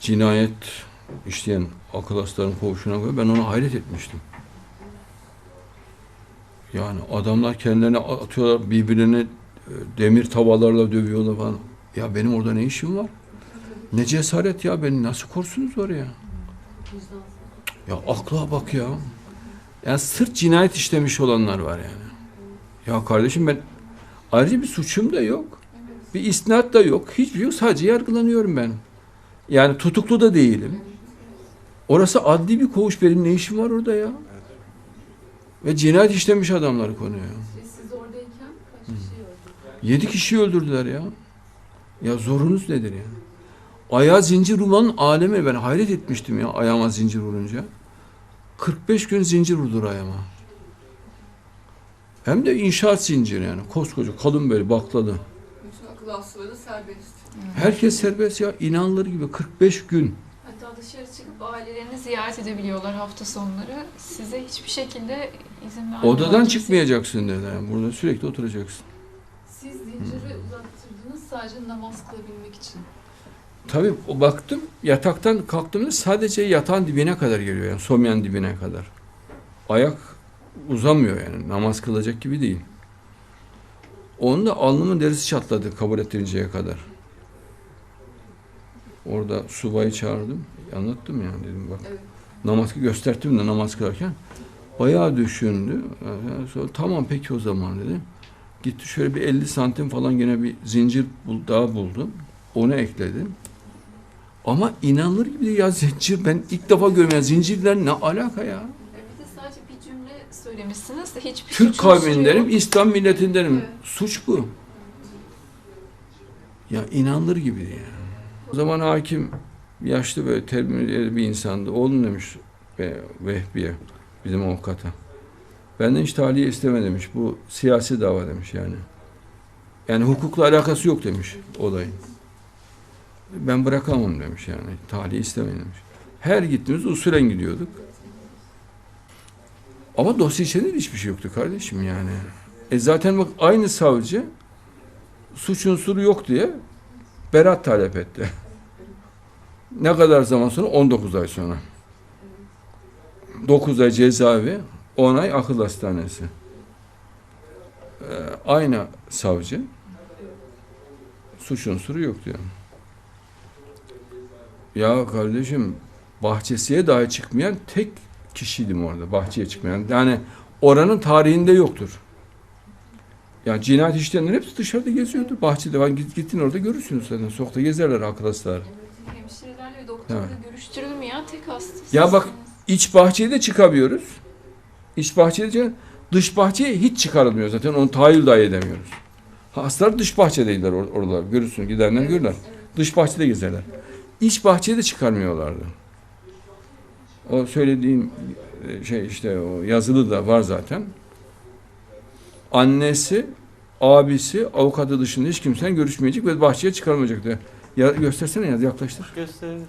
cinayet işleyen akıl hastaların koğuşuna koyuyor. Ben ona hayret etmiştim. Yani adamlar kendilerini atıyorlar, birbirini e, demir tavalarla dövüyorlar falan. Ya benim orada ne işim var? Ne cesaret ya beni nasıl korsunuz oraya? Ya akla bak ya. Yani sırt cinayet işlemiş olanlar var yani. Ya kardeşim ben ayrıca bir suçum da yok. Bir isnat da yok. Hiçbir şey yok. Sadece yargılanıyorum ben. Yani tutuklu da değilim. Orası adli bir koğuş. Benim ne işim var orada ya? Ve cinayet işlemiş adamları konuyor. Siz oradayken kaç kişi öldü? Yedi kişi öldürdüler ya. Ya zorunuz nedir ya? Ayağa zincir vurulanın alemi ben hayret etmiştim ya ayağıma zincir vurunca. 45 gün zincir vurdur ayağıma. Hem de inşaat zinciri yani. Koskoca kalın böyle bakladı. Hastaları serbest. Herkes serbest ya. inanılır gibi 45 gün. Hatta dışarı çıkıp ailelerini ziyaret edebiliyorlar hafta sonları. Size hiçbir şekilde izin vermiyorlar. Odadan çıkmayacaksın dediler. Yani burada sürekli oturacaksın. Siz zinciri uzattırdınız sadece namaz kılabilmek için. Tabii o baktım yataktan kalktığımda sadece yatağın dibine kadar geliyor yani somyan dibine kadar. Ayak uzamıyor yani namaz kılacak gibi değil. Onun da alnımın derisi çatladı kabul ettirinceye kadar. Orada subayı çağırdım. Anlattım yani dedim bak. Evet. Namaz gösterdim de namaz kılarken bayağı düşündü. Sonra, tamam peki o zaman dedi. Gitti şöyle bir 50 santim falan yine bir zincir bul, daha buldum. Onu ekledim. Ama inanılır gibi ya zincir. Ben ilk defa görüyorum ya zincirler ne alaka ya? E, Bir de sadece bir cümle söylemişsiniz de hiçbir Türk kavmindenim. İslam milletindenim. Evet. Suç bu. Ya inanılır gibi değil ya. O zaman hakim yaşlı böyle terbiyeli bir insandı. Oğlum demiş Ve- Vehbi'ye, bizim avukata. Benden hiç tahliye isteme demiş. Bu siyasi dava demiş yani. Yani hukukla alakası yok demiş olayın. Ben bırakamam demiş yani. Tahliye istemeyin demiş. Her gittiğimiz usulen gidiyorduk. Ama dosya hiçbir şey yoktu kardeşim yani. E zaten bak aynı savcı suç unsuru yok diye beraat talep etti. Ne kadar zaman sonra? 19 ay sonra. 9 ay cezaevi, 10 ay akıl hastanesi. Ee, aynı savcı suç unsuru yok diyor. Ya kardeşim bahçesiye dahi çıkmayan tek kişiydim orada bahçeye çıkmayan. Yani oranın tarihinde yoktur. Yani cinayet işleyenler hepsi dışarıda geziyordu. Bahçede ben git, gittin orada görürsünüz zaten. Sokakta gezerler arkadaşlar. Hemşirelerle ve doktorla Evet. görüştürülmeyen tek hasta. Ya bak-. İç bahçeye de çıkamıyoruz. İç bahçede de- dış bahçeye hiç çıkarılmıyor zaten. Onu tahayyül dahi edemiyoruz. Hastalar dış bahçedeydiler or oralar. Görürsün gidenler görürler. Dış bahçede gezerler. İç bahçeye de çıkarmıyorlardı. O söylediğim e, şey işte o yazılı da var zaten. Annesi, abisi, avukatı dışında hiç kimsenin görüşmeyecek ve bahçeye çıkarmayacaktı. Ya, göstersene ya yaklaştır. Gösteririz.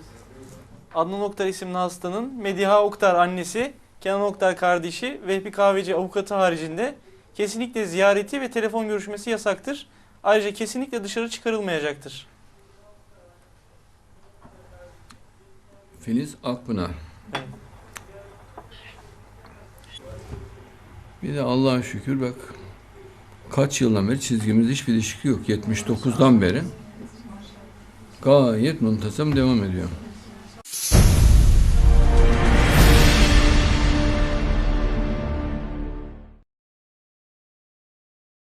Adnan Oktar isimli hastanın Mediha Oktar annesi, Kenan Oktar kardeşi, Vehbi Kahveci avukatı haricinde kesinlikle ziyareti ve telefon görüşmesi yasaktır. Ayrıca kesinlikle dışarı çıkarılmayacaktır. Filiz Akpınar. Bir de Allah'a şükür bak kaç yıldan beri çizgimizde hiçbir ilişki yok. 79'dan beri gayet muntazam devam ediyor.